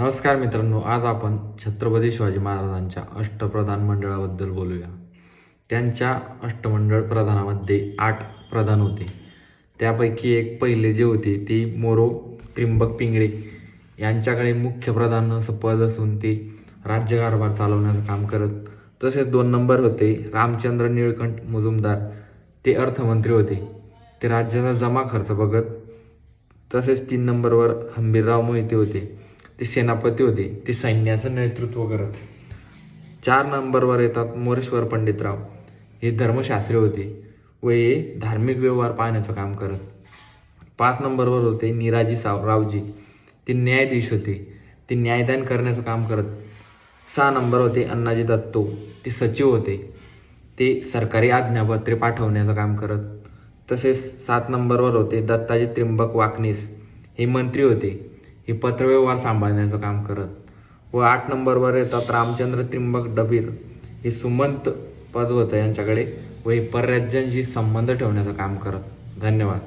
नमस्कार मित्रांनो आज आपण छत्रपती शिवाजी महाराजांच्या अष्टप्रधान मंडळाबद्दल बोलूया. त्यांच्या अष्टमंडळ प्रधानामध्ये आठ प्रधान होते. त्यापैकी एक पहिले जे होते ती मोरो त्रिंबक पिंगळे. यांच्याकडे मुख्य प्रधान असं पद असून ते राज्यकारभार चालवण्याचं काम करत. तसेच दोन नंबर होते रामचंद्र निळकंठ मुजुमदार. ते अर्थमंत्री होते. ते राज्याचा जमा खर्च बघत. तसेच तीन नंबरवर हंबीरराव मोहिते होते. ते सेनापती होते ते सैन्याचं नेतृत्व करत. चार नंबरवर येतात मोरेश्वर पंडितराव. हे धर्मशास्त्री होते व हे धार्मिक व्यवहार पाहण्याचं काम करत. पाच नंबरवर होते निराजी साव रावजी. ते न्यायाधीश होते. ते न्यायदान करण्याचं काम करत. सहा नंबर होते अण्णाजी दत्तो. ते सचिव होते. ते सरकारी आज्ञापत्रे पाठवण्याचं काम करत. तसेच सात नंबरवर होते दत्ताजी त्रिंबक वाकनीस. हे मंत्री होते. हे पत्रव्यवहार सांभाळण्याचं काम करत. व आठ नंबरवर येतात रामचंद्र त्रिंबक डबीर. हे सुमंत पद होतं यांच्याकडे व हे परराज्यांशी संबंध ठेवण्याचं काम करत. धन्यवाद.